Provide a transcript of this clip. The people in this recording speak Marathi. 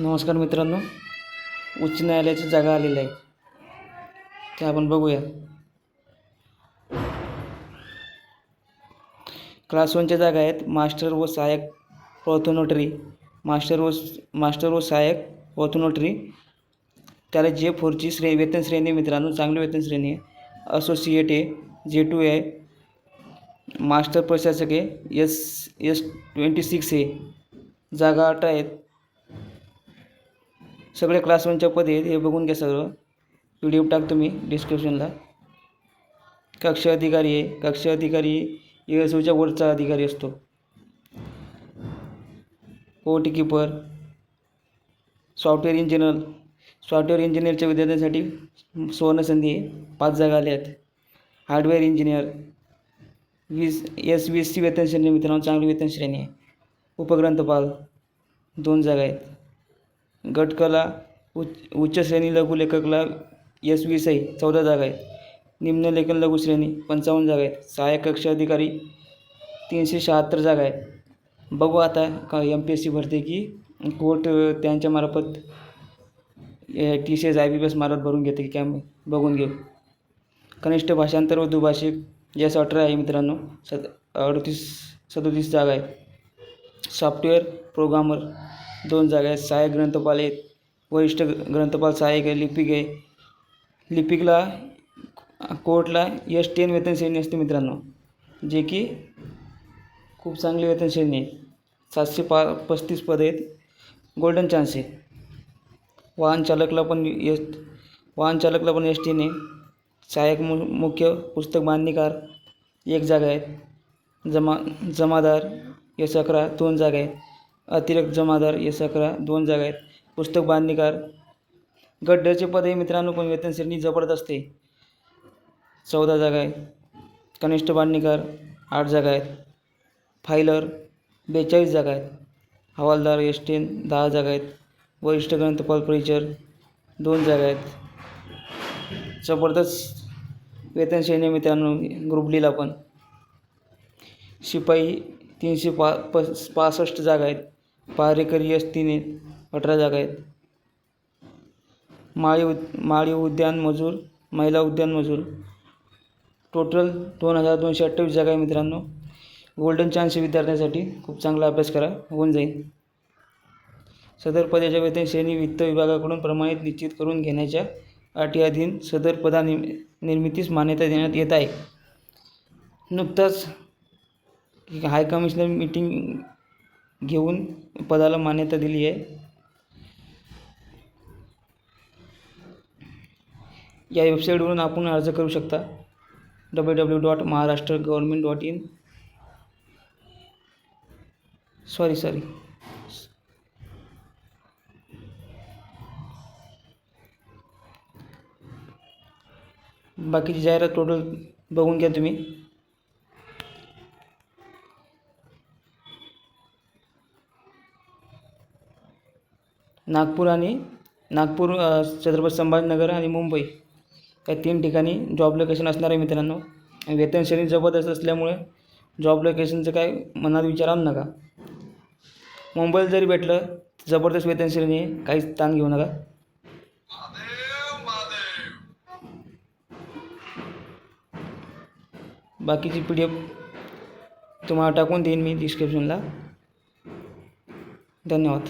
नमस्कार मित्रांनो उच्च न्यायालयाची जागा आलेली आहे. ते आपण बघूया. क्लास वनच्या जागा आहेत मास्टर व सहाय्यक पॉर्थोनोटरी मास्टर व मास्टर व सहाय्यक पॉर्थोनोटरी त्याला जे फोरची श्रे वेतन श्रेणी मित्रांनो चांगली वेतन श्रेणी आहे. असोसिएट आहे जे टू आहे. मास्टर प्रशासक आहे एस एस ट्वेंटी सिक्स आहे. जागा आठ आहेत. सगळे क्लास पदे आहेत हे बघून घ्या सगळं. पी डी एफ टाकतो मी डिस्क्रिप्शनला कक्ष अधिकारी आहे. कक्ष अधिकारी ए एस ओच्या वरचा अधिकारी असतो. OT keeper software engineer software इंजिनियरच्या विद्यार्थ्यांसाठी सुवर्णसंधी आहे. पाच जागा आल्या आहेत. हार्डवेअर इंजिनियर वीस एस वीस सी वेतन श्रेणी मित्रांनो. चांगली वेतन श्रेणी आहे. उपग्रंथपाल दोन जागा आहेत. गटकला उच्च उच्च श्रेणी लघुलेखकला एस वी सई चौदा जागा आहेत. निम्न लेखन पंचावन्न जागा आहेत. सहाय्यक कक्ष अधिकारी तीनशे शहात्तर जागा आहेत. बघू आता का एम पी एस सी भरते की कोर्ट त्यांच्या मार्फत T C S I B B S मार्फत भरून घेते की काय बघून घेऊ. कनिष्ठ भाषांतर व दुभाषिक यस अठरा आहे मित्रांनो. सद अडतीस सदोतीस जागा आहेत. सॉफ्टवेअर प्रोग्रामर दोन जागा आहेत. सहाय्यक ग्रंथपाल आहेत. वरिष्ठ ग्रंथपाल सहाय्यक आहे लिपिक आहे. लिपिकला कोर्टला एस टेन वेतन श्रेणी असते मित्रांनो जे की खूप चांगली वेतन श्रेणी आहे. सातशे पा पस्तीस पद आहेत. गोल्डन चान्स आहे. वाहन चालकला पण यश वाहन चालकला पण एस टीने सहाय्यक मु मुख्य पुस्तक बांधणीकार एक जागा आहेत. जमा जमादार यश अकरा दोन जागा आहेत. अतिरिक्त जमादार एस अकरा दोन जागा आहेत. पुस्तक बांधणीकार. गड्ड्याचे पद हे मित्रांनो पण वेतन श्रेणी जबरदस्त आहे चौदा जागा आहेत. कनिष्ठ बांधणीकार आठ जागा आहेत. फायलर बेचाळीस जागा आहेत. हवालदार एस टेन दहा जागा आहेत. वरिष्ठ ग्रंथपाल परिचर दोन जागा आहेत. जबरदस्त वेतन श्रेणी मित्रांनो ग्रुप डीला पण. शिपाई तीनशे पा पस पासष्ट जागा आहेत. पारेकरी एस तीन आहेत अठरा जागा आहेत. माळी उद माळी उद्यान मजूर महिला उद्यान मजूर. टोटल दोन हजार दोनशे अठ्ठावीस जागा आहे मित्रांनो. गोल्डन चान्स विद्यार्थ्यांसाठी. खूप चांगला अभ्यास करा. होऊन जाईल. सदर पदाच्या वेतन श्रेणी वित्त विभागाकडून प्रमाणित निश्चित करून घेण्याच्या अटी अधीन सदर पदा निम निर्मितीस मान्यता देण्यात येत आहे. नुकताच हाय कमिशनर मीटिंग घेऊन पदाला मान्यता दिली आहे. या वेबसाईटवरून आपण अर्ज करू शकता. W W dot Maharashtra government dot in sorry sorry बाकीची जाहिरात टोटल बघून घ्या तुम्ही. नागपूर आणि नागपूर छत्रपती संभाजीनगर आणि मुंबई या तीन ठिकाणी जॉब लोकेशन असणार आहे मित्रांनो. आणि वेतन श्रेणी जबरदस्त असल्यामुळे जॉब लोकेशनचं काय मनात विचार आणू नका. मुंबईला जरी भेटलं जबरदस्त वेतन श्रेणी आहे काहीच ताण घेऊ नका. बाकीची पी डी एफ तुम्हाला टाकून देईन मी डिस्क्रिप्शनला धन्यवाद.